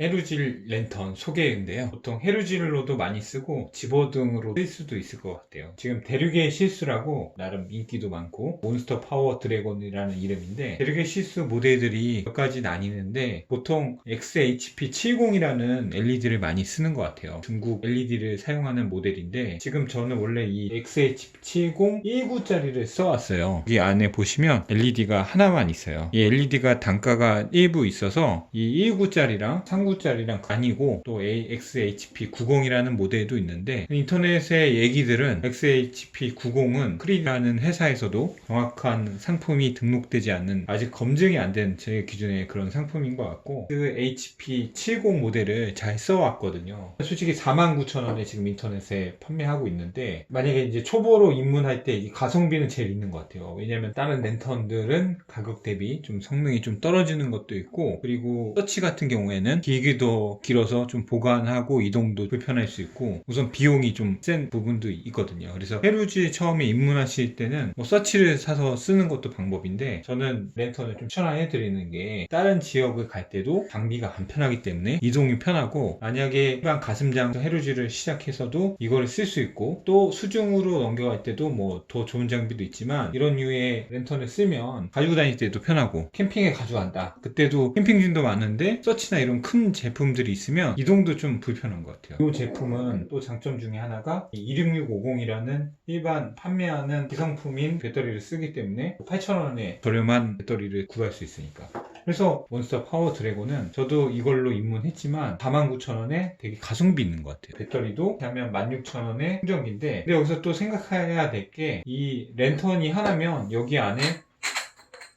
헤루질 랜턴 소개인데요. 보통 헤루질로도 많이 쓰고 집어등으로 쓸 수도 있을 것 같아요. 지금 대륙의 실수라고 나름 인기도 많고 몬스터 파워 드래곤이라는 이름인데 대륙의 실수 모델들이 몇 가지 나뉘는데 보통 XHP70이라는 LED를 많이 쓰는 것 같아요. 중국 LED를 사용하는 모델인데 지금 저는 원래 이 XHP70 19짜리를 써왔어요. 여기 안에 보시면 LED가 하나만 있어요. 이 LED가 단가가 일부 있어서 이 19짜리랑 39짜리랑 아니고 또 XHP90이라는 모델도 있는데 인터넷의 얘기들은 XHP90은 크리라는 회사에서도 정확한 상품이 등록되지 않는 아직 검증이 안 된 제 기준의 그런 상품인 것 같고 그 HP70 모델을 잘 써왔거든요. 솔직히 49,000원에 지금 인터넷에 판매하고 있는데 만약에 이제 초보로 입문할 때이 가성비는 제일 있는 것 같아요. 왜냐면 다른 랜턴들은 가격 대비 좀 성능이 좀 떨어지는 것도 있고 그리고 서치 같은 경우에는 길기도 길어서 좀 보관하고 이동도 불편할 수 있고 우선 비용이 좀 센 부분도 있거든요. 그래서 페루지 처음에 입문하실 때는 뭐 서치를 사서 쓰는 것도 방법인데 저는 랜턴을 좀 추천해 드리는 게 다른 지역을 갈 때도 장비가 간편하기 때문에 이동이 편하고 만약에 일반 가슴장 헤루지를 시작해서도 이거를 쓸 수 있고 또 수중으로 넘겨갈 때도 뭐 더 좋은 장비도 있지만 이런 류의 랜턴을 쓰면 가지고 다닐 때도 편하고 캠핑에 가져간다 그때도 캠핑진도 많은데 서치나 이런 큰 제품들이 있으면 이동도 좀 불편한 것 같아요 이 제품은 또 장점 중에 하나가 26650이라는 일반 판매하는 기성품인 배터리를 쓰기 때문에 8,000원에 저렴한 배터리를 구할 수 있으니까 그래서 몬스터 파워 드래곤은 저도 이걸로 입문했지만 49,000원에 되게 가성비 있는 것 같아요. 배터리도 하면 16,000원에 충전기인데 근데 여기서 또 생각해야 될 게 이 랜턴이 하나면 여기 안에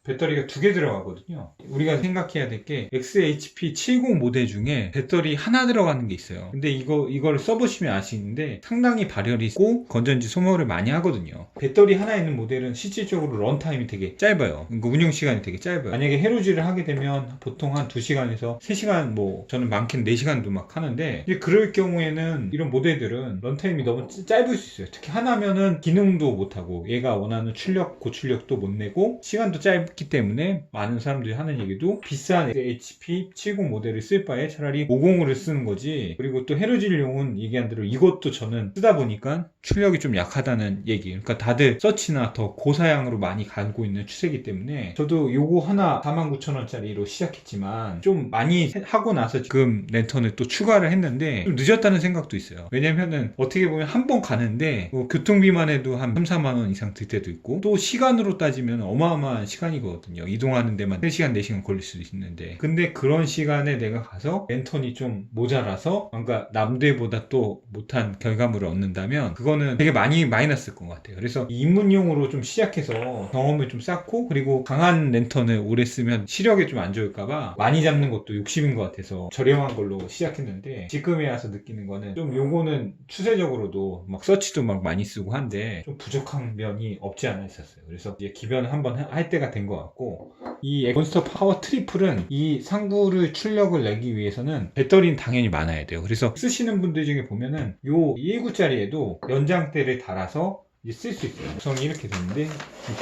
배터리가 두 개 들어가거든요. 우리가 생각해야 될 게 XHP70 모델 중에 배터리 하나 들어가는 게 있어요. 근데 이거 이거를 써보시면 아시는데 상당히 발열이 있고 건전지 소모를 많이 하거든요. 배터리 하나 있는 모델은 실질적으로 런타임이 되게 짧아요. 그러니까 운영 시간이 되게 짧아요. 만약에 헤루지를 하게 되면 보통 한 2시간에서 3시간 뭐 저는 많게는 4시간도 막 하는데 이제 그럴 경우에는 이런 모델들은 런타임이 너무 짧- 짧을 수 있어요. 특히 하나면은 기능도 못하고 얘가 원하는 출력 고출력도 못 내고 시간도 짧기 때문에 많은 사람들이 하는 얘기도 비싼 HP 70 모델을 쓸 바에 차라리 50을 쓰는 거지. 그리고 또 헤루질용은 얘기한 대로 이것도 저는 쓰다 보니까 출력이 좀 약하다는 얘기. 그러니까 다들 서치나 더 고사양으로 많이 가고 있는 추세이기 때문에 저도 요거 하나 49,000원짜리로 시작했지만 좀 많이 하고 나서 지금 랜턴을 또 추가를 했는데 좀 늦었다는 생각도 있어요. 왜냐면은 어떻게 보면 한 번 가는데 뭐 교통비만 해도 한 3, 4만원 이상 들 때도 있고 또 시간으로 따지면 어마어마한 시간이거든요 이동하는 데만 3시간 4시간 걸릴 수도 있는데. 근데 그런 시간에 내가 가서 랜턴이 좀 모자라서 뭔가 남들보다 또 못한 결과물을 얻는다면 그거는 되게 많이 마이너스일 것 같아요. 그래서 입문용으로 좀 시작해서 경험을 좀 쌓고 그리고 강한 랜턴을 오래 쓰면 시력에 좀 안 좋을까봐 많이 잡는 것도 욕심인 것 같아서 저렴한 걸로 시작했는데 지금에 와서 느끼는 거는 좀 요거는 추세적으로도 막 서치도 막 많이 쓰고 한데 좀 부족한 면이 없지 않아 있었어요. 그래서 이제 기변을 한번 할 때가 된것 같고 이 몬스터 파워 트리플은 이 상구를 출력을 내기 위해서는 배터리는 당연히 많아야 돼요. 그래서 쓰시는 분들 중에 보면은 요 19짜리에도 연장대를 달아서 쓸 수 있어요. 구성이 이렇게 되는데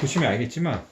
보시면 알겠지만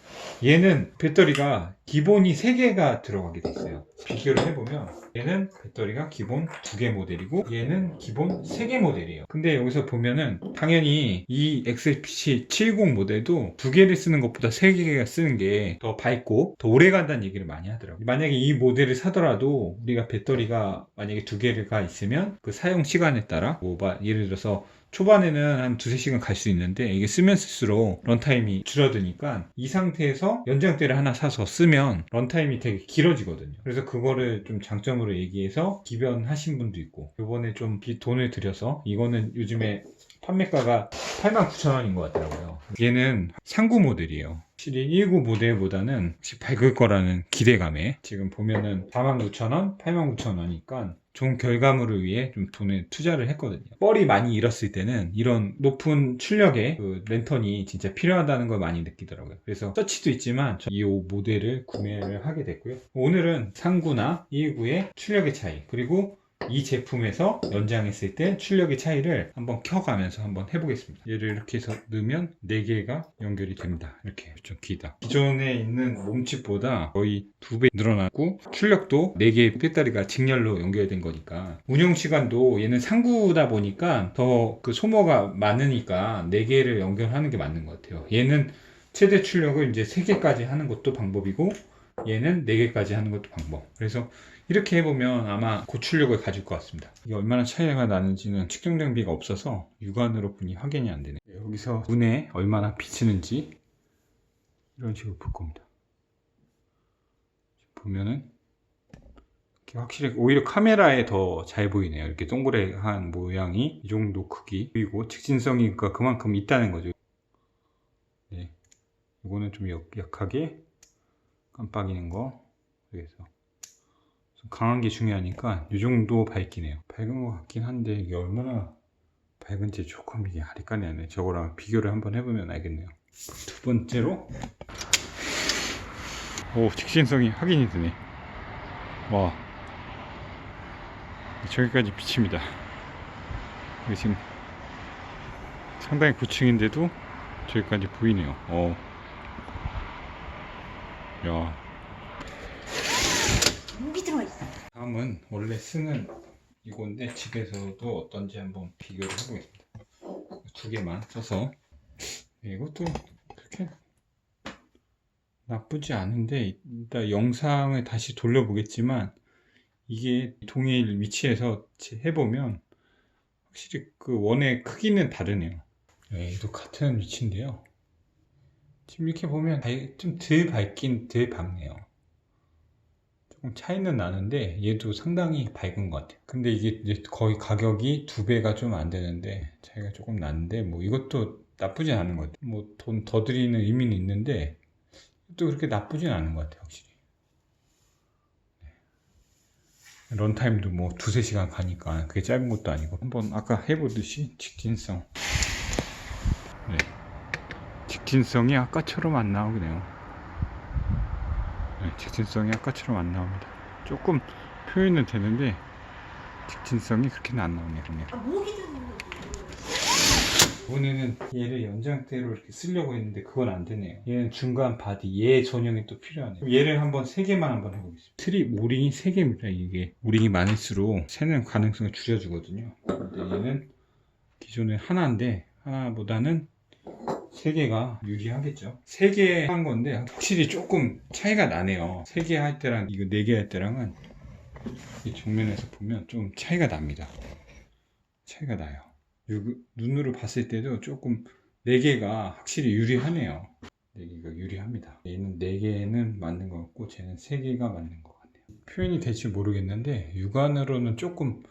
얘는 배터리가 기본이 3개가 들어가게 돼 있어요. 비교를 해보면 얘는 배터리가 기본 2개 모델이고 얘는 기본 3개 모델이에요. 근데 여기서 보면은 당연히 이 XHP 70 모델도 2개를 쓰는 것보다 3개가 쓰는 게 더 밝고 더 오래 간다는 얘기를 많이 하더라고요. 만약에 이 모델을 사더라도 우리가 배터리가 만약에 2개가 있으면 그 사용 시간에 따라 뭐 마- 예를 들어서 초반에는 한 두세 시간 갈 수 있는데 이게 쓰면 쓸수록 런타임이 줄어드니까 이 상태에서 연장대를 하나 사서 쓰면 런타임이 되게 길어지거든요. 그래서 그거를 좀 장점으로 얘기해서 기변하신 분도 있고 요번에 좀 비- 돈을 들여서 이거는 요즘에 판매가가 89,000원인 것 같더라고요. 얘는 상구 모델이에요. 확실히 19 모델보다는 밝을 거라는 기대감에 지금 보면은 49,000원, 89,000원이니까 좋은 결과물을 위해 좀 돈을 투자를 했거든요. 뻘이 많이 잃었을 때는 이런 높은 출력의 그 랜턴이 진짜 필요하다는 걸 많이 느끼더라고요. 그래서 서치도 있지만 이 모델을 구매를 하게 됐고요. 오늘은 상구나 219의 출력의 차이 그리고 이 제품에서 연장했을 때 출력의 차이를 한번 켜가면서 한번 해보겠습니다. 얘를 이렇게 해서 넣으면 4개가 연결이 됩니다. 이렇게 좀 길다. 기존에 있는 몸집보다 거의 2배 늘어났고 출력도 4개의 배터리가 직렬로 연결된 거니까 운영 시간도 얘는 상구다 보니까 더 그 소모가 많으니까 4개를 연결하는 게 맞는 것 같아요. 얘는 최대 출력을 이제 3개까지 하는 것도 방법이고 얘는 4개까지 하는 것도 방법. 그래서 이렇게 해보면 아마 고출력을 가질 것 같습니다. 이게 얼마나 차이가 나는지는 측정 장비가 없어서 육안으로 보니 확인이 안 되네. 여기서 눈에 얼마나 비치는지 이런 식으로 볼 겁니다. 보면은 확실히 오히려 카메라에 더 잘 보이네요. 이렇게 동그래한 모양이 이 정도 크기 그리고 직진성이 그러니까 그만큼 있다는 거죠. 네, 이거는 좀 약, 약하게 깜빡이는 거 그래서 좀 강한 게 중요하니까 이 정도 밝기네요. 밝은 것 같긴 한데 이게 얼마나 밝은지 조금 이게 아리까리 하네. 저거랑 비교를 한번 해보면 알겠네요. 두 번째로 오 직진성이 확인이 되네. 와 저기까지 비칩니다. 이게 지금 상당히 고층인데도 저기까지 보이네요. 어. 야 목이 들어가 있어. 다음은 원래 쓰는 이건데 집에서도 어떤지 한번 비교를 해보겠습니다. 두 개만 써서 네, 이것도 그렇게 나쁘지 않은데 이따 영상을 다시 돌려보겠지만 이게 동일 위치에서 해보면 확실히 그 원의 크기는 다르네요. 얘도 같은 위치인데요. 지금 이렇게 보면 좀 덜 밝긴 덜 밝네요. 차이는 나는데 얘도 상당히 밝은 것 같아요. 근데 이게 거의 가격이 두 배가 좀 안 되는데 차이가 조금 나는데 뭐 이것도 나쁘진 않은 것 같아요. 뭐 돈 더 드리는 의미는 있는데 또 그렇게 나쁘진 않은 것 같아요, 확실히. 네. 런타임도 뭐 두세 시간 가니까 그게 짧은 것도 아니고 한번 아까 해보듯이 직진성 네. 직진성이 아까처럼 안 나오네요. 네, 직진성이 아까처럼 안 나옵니다. 조금 표현은 되는데 직진성이 그렇게는 안 나오네요. 아. 이번에는 얘를 연장대로 이렇게 쓰려고 했는데 그건 안 되네요. 얘는 중간 바디, 얘 전용이 또 필요하네요. 얘를 한번 세 개만 한번 해보겠습니다. 트립 오링이 세 개입니다. 이게 오링이 많을수록 새는 가능성을 줄여주거든요. 근데 얘는 기존에 하나인데 하나보다는 세 개가 유리하겠죠. 세개한 건데 확실히 조금 차이가 나네요. 세개할 때랑 이거 네개할 때랑은 이 정면에서 보면 좀 차이가 납니다. 차이가 나요. 요- 눈으로 봤을 때도 조금 네 개가 확실히 유리하네요. 네 개가 유리합니다. 얘는 네 개는 맞는 것 같고 쟤는 세 개가 맞는 것 같아요. 표현이 될지 모르겠는데 육안으로는 조금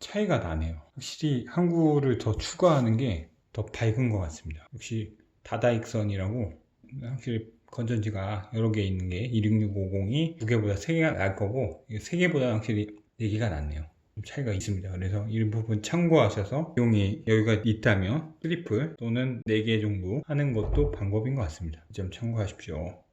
차이가 나네요. 확실히 항구를 더 추가하는 게 더 밝은 것 같습니다. 역시 다다익선이라고 확실히 건전지가 여러 개 있는 게 26650이 두 개보다 세 개가 날 거고 세 개보다 확실히 네 개가 낫네요. 좀 차이가 있습니다. 그래서 이 부분 참고하셔서 비용이 여유가 있다면 트리플 또는 4개 정도 하는 것도 방법인 것 같습니다. 이점 참고하십시오.